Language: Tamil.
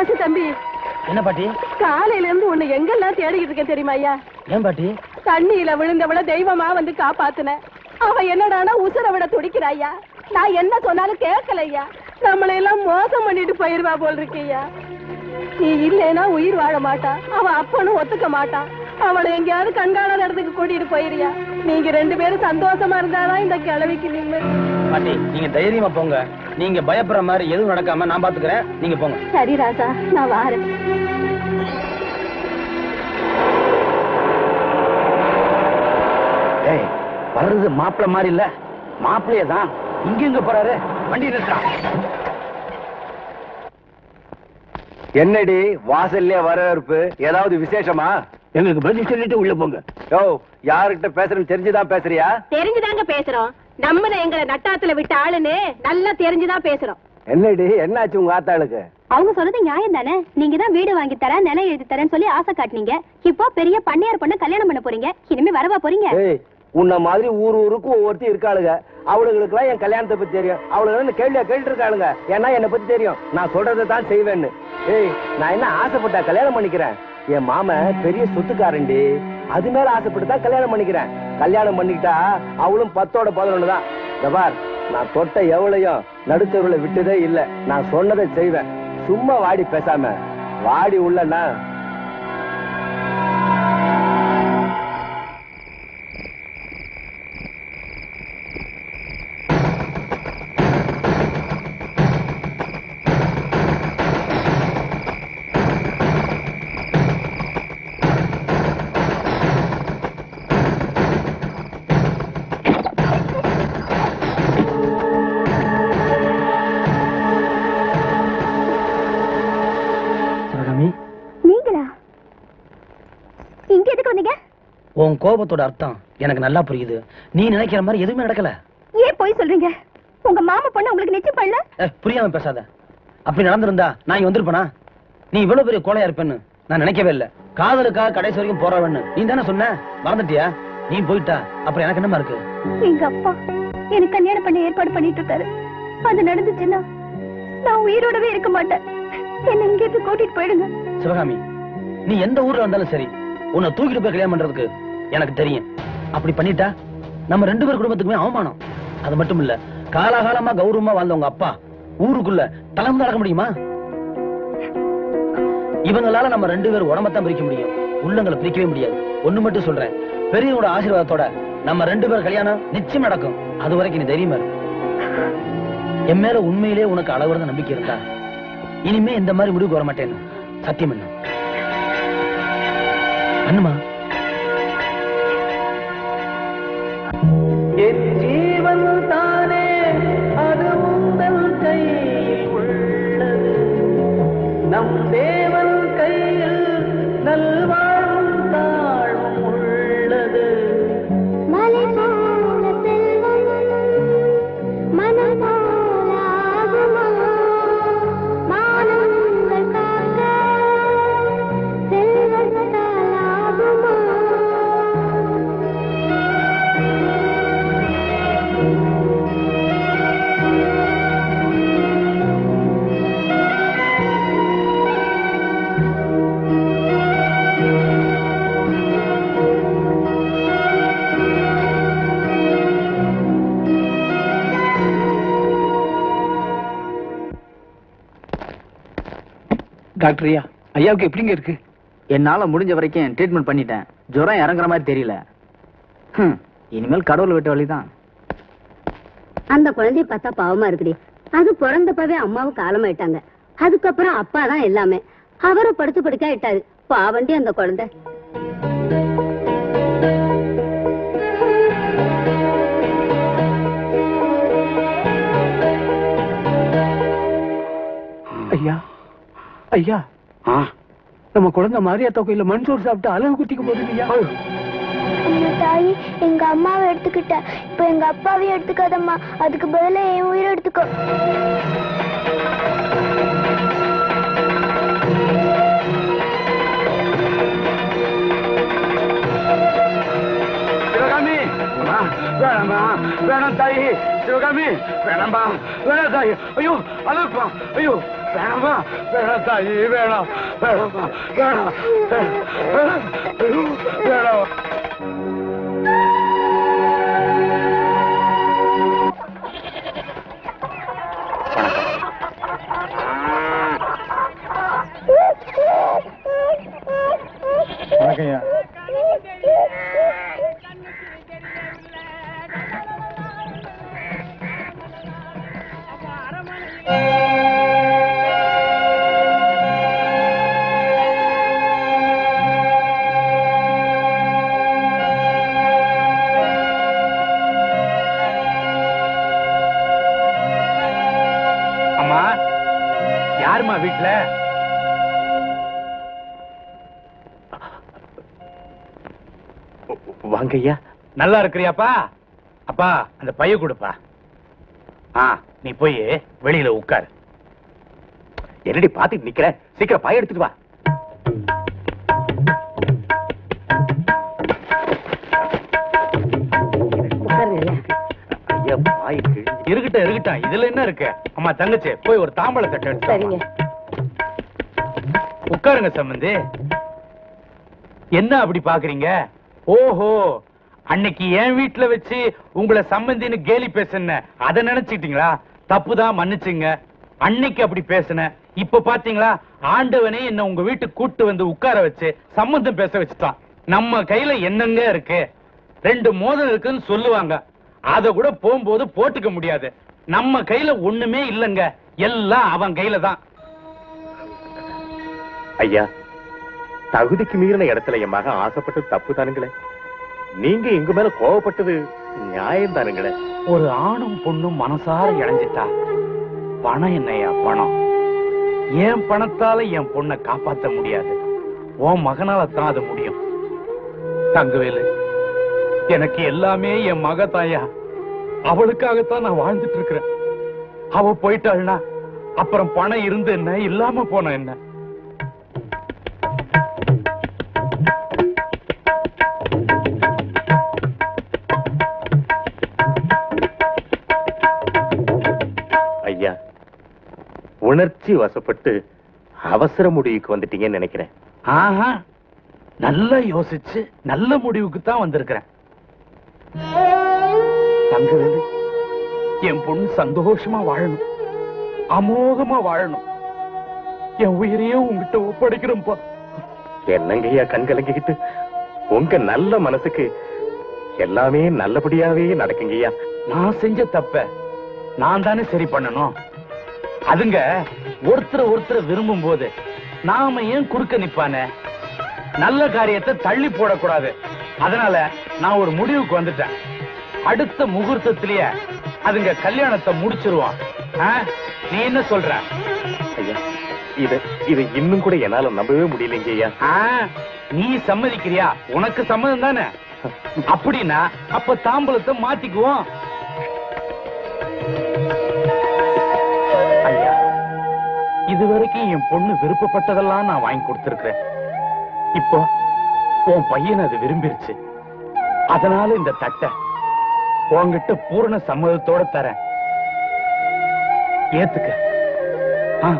ராசு தம்பி. என்ன பாட்டி? காலையில இருந்து உன்னை எங்கெல்லாம் தேடிக்கிட்டு இருக்கேன் தெரியுமா ஐயா? ஏன் பாட்டி? தண்ணியில விழுந்தவள தெய்வமா வந்து காப்பாத்துன. அவ என்னடானா உசுர விட துடிக்கிறாய்யா நான் என்ன சொன்னாலும் கேட்கலையா நம்மளை எல்லாம் மோசம் பண்ணிட்டு போயிருவா போல் இருக்கையா நீ இல்லைன்னா உயிர் வாழ மாட்டா. அவ அப்பனும் ஒத்துக்க மாட்டான் அவளை எங்கேயாவது கண்காணாத இடத்துக்கு கூட்டிட்டு போயிருயா நீங்க ரெண்டு பேரும் சந்தோஷமா இருந்தாதான் இந்த கிழவிக்கு நிம்மதி. பாட்டி நீங்க தைரியமா போங்க. நீங்க பயப்படுற மாதிரி எதுவும் நடக்காம நான் பாத்துக்கிறேன். நீங்க போங்க. சரி ராசா நான் வாரேன். ஏய் வர்றது மாப்பிள்ள மாதிரி இல்ல. மாப்பிள்ளையே தான். இங்க எங்க போறாரு? வண்டி நிறுத்தான் என்னடி வாசல்லே வரவேற்பு. ஏதாவது விசேஷமா? எங்களுக்கு பதில் சொல்லிட்டு உள்ள போங்க. யோ யாருகிட்ட பேசுறேன்னு தெரிஞ்சுதான் பேசுறியா? தெரிஞ்சுதாங்க பேசுறோம். நம்மள எங்களை நட்டாத்துல விட்ட ஆளுன்னு நல்லா தெரிஞ்சுதான் பேசுறோம். என்னடி என்னாச்சு உங்க ஆத்தாளுக்கு? அவங்க சொல்றது நியாயம் தானே? நீங்க தான் வீடு வாங்கி தரேன் நிலம் எழுதி தரேன்னு சொல்லி ஆசை காட்டுனீங்க. இப்போ பெரிய பண்ணையார் பொண்ணு கல்யாணம் பண்ண போறீங்க. இனிமே வரவா போறீங்க? ஏய் உன்ன மாதிரி ஊர் ஊருக்கு ஒவ்வொருத்தி இருக்காளுங்க. அவளுகளுக்குலாம் என் கல்யாணத்தை பத்தி தெரியும். அவளுங்க கேள்வியா கேட்டு இருக்காளுங்க ஏன்னா என்னை பத்தி தெரியும். நான் சொல்றதை தான் செய்வேன்னு. ஏய் நான் என்ன ஆசைப்பட்டா கல்யாணம் பண்ணிக்கிறேன்? என் மாமன் பெரிய சொத்துக்காரண்டி அது மேல ஆசைப்பட்டு தான் கல்யாணம் பண்ணிக்கிறேன். கல்யாணம் பண்ணிக்கிட்டா அவளும் பத்தோட பதினொன்னு தான் இந்த நான் தொட்ட எவ்வளையும் நடுத்தருவுல விட்டதே இல்ல. நான் சொன்னதை செய்வேன். சும்மா வாடி பேசாம. வாடி உள்ளன்னா உன் கோபத்தோட அர்த்தம் எனக்கு நல்லா புரியுது. நீ நினைக்கிற மாதிரி எதுவுமே நடக்கல. ஏன் போய் சொல்றீங்க? உங்க மாமா பொண்ணு உங்களுக்கு நிச்சயம் பண்ணல? புரியாம பேசாத. அப்படி நடந்திருந்தா நான் இங்க வந்திருப்பேனா? நீ இவ்வளவு பெரிய கோழையா இருப்பேன்னு நான் நினைக்கவே இல்ல. காதலுக்காக கடைசி வரைக்கும் போறவன்னு நீ தானே சொன்ன? மறந்துட்டியா? நீ போயிட்டா அப்புறம் எனக்கு என்னமா இருக்கு? எங்க அப்பா எனக்கு கல்யாணம் பண்ண ஏற்பாடு பண்ணிட்டு இருக்காரு அது நடந்துச்சுன்னா நான் உயிரோடவே இருக்க மாட்டேன். என்ன இங்க இருந்து கூட்டிட்டு போயிடுங்க. சிவகாமி நீ எந்த ஊர்ல இருந்தாலும் சரி உன்னை தூக்கிட்டு போய் கல்யாணம் பண்றதுக்கு எனக்கு தெரியும். அப்படி பண்ணிட்டா நம்ம ரெண்டு பேர் குடும்பத்துக்குமே அவமானம். அது மட்டும் இல்ல காலாகாலமா கௌரவமா வாழ்ந்தவங்க அப்பா ஊருக்குள்ள தளம் நடக்க முடியுமா? இவங்களால நம்ம ரெண்டு பேரும் உடம்பத்தான் பிரிக்க முடியும். உள்ளங்களை பிரிக்கவே முடியாது. ஒண்ணு மட்டும் சொல்றேன். பெரியவங்களோட ஆசீர்வாதத்தோட நம்ம ரெண்டு பேர் கல்யாணம் நிச்சயம் நடக்கும். அது வரைக்கும் நீ தைரியமா என் மேல உண்மையிலே உனக்கு அளவுறத நம்பிக்கை இருக்கா? இனிமே இந்த மாதிரி முடிவுக்கு வர மாட்டேன் சத்தியம் என்ன? பண்ணுமா டாக்டர் ஐயா ஐயாவுக்கு எப்படிங்க இருக்கு? என்னால முடிஞ்ச வரைக்கும் ட்ரீட்மெண்ட் பண்ணிட்டேன். ஜுரம் இறங்குற மாதிரி தெரியல. ஹம், இனிமேல் கடவுள் விட்ட வழிதான். அந்த குழந்தைய பார்த்தா பாவமா இருக்குடி. அது பிறந்தப்பவே அம்மாவும் காலமாயிட்டாங்க. அதுக்கப்புறம் அப்பா தான் எல்லாமே. அவரை படுத்து படுக்க ஆயிட்டாரு. பாவண்டி அந்த குழந்தை. ஐயா. நம்ம குழந்தை மாரியாத்தா கோயில மண்சோறு சாப்பிட்டு அழகு குத்திக்க அம்மா தாயி எங்க அம்மாவை எடுத்துக்கிட்ட. இப்ப எங்க அப்பாவையும் எடுத்துக்காதம்மா. அதுக்கு பதிலா என் உயிரை எடுத்துக்கோ. வேணாமா வேணாம் தாயி சிவகாமி வேணாமா வேணாம் தாயி ஐயோ அழுப்பா ஐயோ வேணாமா வேணாம் தாயி வேணாம் வேணாமா வேணாம் வேணாம் அம்மா யாரும்மா வீட்டுல வாங்க ஐயா. நல்லா இருக்கிறியாப்பா? அப்பா அந்த பைய கொடுப்பா. ஆ நீ போய் வெளியில உட்காரு. என்னடி பாத்துட்டு நிக்கிற? சீக்கிரம் பாய எடுத்துட்டு வா. இருக்கட்டும் இதுல என்ன இருக்கு? அம்மா தங்கச்சி போய் ஒரு தாம்பழ தட்டை சரிங்க. உட்காருங்க சம்பந்தி என்ன அப்படி பாக்குறீங்க? ஓஹோ அன்னைக்கு என் வீட்டுல வச்சு உங்களை சம்பந்தின்னு கேலி பேசுன அத நினைச்சுக்கிட்டீங்களா? தப்புதான் மன்னிச்சுங்க. அன்னைக்கு அப்படி பேசுனேன் இப்ப பாத்தீங்களா? ஆண்டவனே என்ன உங்க வீட்டுக்கு கூட்டு வந்து உட்கார வச்சு சம்பந்தம் பேச வச்சுட்டான். நம்ம கையில என்னங்க இருக்கு? ரெண்டு மோதிரம் இருக்குன்னு சொல்லுவாங்க. அத கூட போகும்போது போட்டுக்க முடியாது. நம்ம கையில ஒண்ணுமே இல்லங்க. எல்லாம் அவன் கையில தான். ஐயா தகுதிக்கு மீறின இடத்துல என் மகன் ஆசைப்பட்டது தப்பு தானுங்களே. நீங்க எங்க மேல கோவப்பட்டது நியாயம் தானுங்களே. ஒரு ஆணும் பொண்ணும் மனசார இணைஞ்சிட்டா பணம் என்னையா பணம்? என் பணத்தால என் பொண்ணை காப்பாத்த முடியாது? உன் மகனால தான் அது முடியும். தங்கவேலு எனக்கு எல்லாமே என் மக தாயா அவளுக்காகத்தான் நான் வாழ்ந்துட்டு இருக்கிறேன். அவ போயிட்டாள்னா அப்புறம் பணம் இருந்து என்ன இல்லாம போன என்ன? ஐயா உணர்ச்சி வசப்பட்டு அவசர முடிவுக்கு வந்துட்டீங்கன்னு நினைக்கிறேன். ஆஹா நல்லா யோசிச்சு நல்ல முடிவுக்கு தான் வந்திருக்கிறேன் தங்கவேலு என் பொண்ணு சந்தோஷமா வாழணும். அமோகமா வாழணும். என் உயிரையும் உங்ககிட்ட ஒப்படைக்கிறேன்ப்பா என்னங்க ஐயா கண் கலங்கிக்கிட்டு? உங்க நல்ல மனசுக்கு எல்லாமே நல்லபடியாவே நடக்குங்க ஐயா நான் செஞ்ச தப்ப நான் தானே சரி பண்ணணும்? அதுங்க ஒருத்தர் ஒருத்தர் விரும்பும் போது நாம ஏன் குறுக்க நிப்பானே? நல்ல காரியத்தை தள்ளி போடக்கூடாது. அதனால நான் ஒரு முடிவுக்கு வந்துட்டேன். அடுத்த முகூர்த்தத்திலேயே அதுங்க கல்யாணத்தை முடிச்சிருவோம் ஆ? நீ என்ன சொல்ற? ஐயா இத இத இன்னும் கூட என்னால நம்பவே முடியலைங்க ஐயா. நீ சம்மதிக்கிறியா? உனக்கு சம்மதம் தானே? அப்படின்னா அப்ப தாம்பலத்தை மாத்திக்குவோம். ஐயா. இதுவரைக்கும் என் பொண்ணு விருப்பப்பட்டதெல்லாம் நான் வாங்கி கொடுத்திருக்கிறேன். இப்போ உன் பையன் அது விரும்பிருச்சு. அதனால இந்த தட்டை உன்கிட்ட பூரண சம்மதத்தோட தரேன். ஏத்துக்க. ஆ.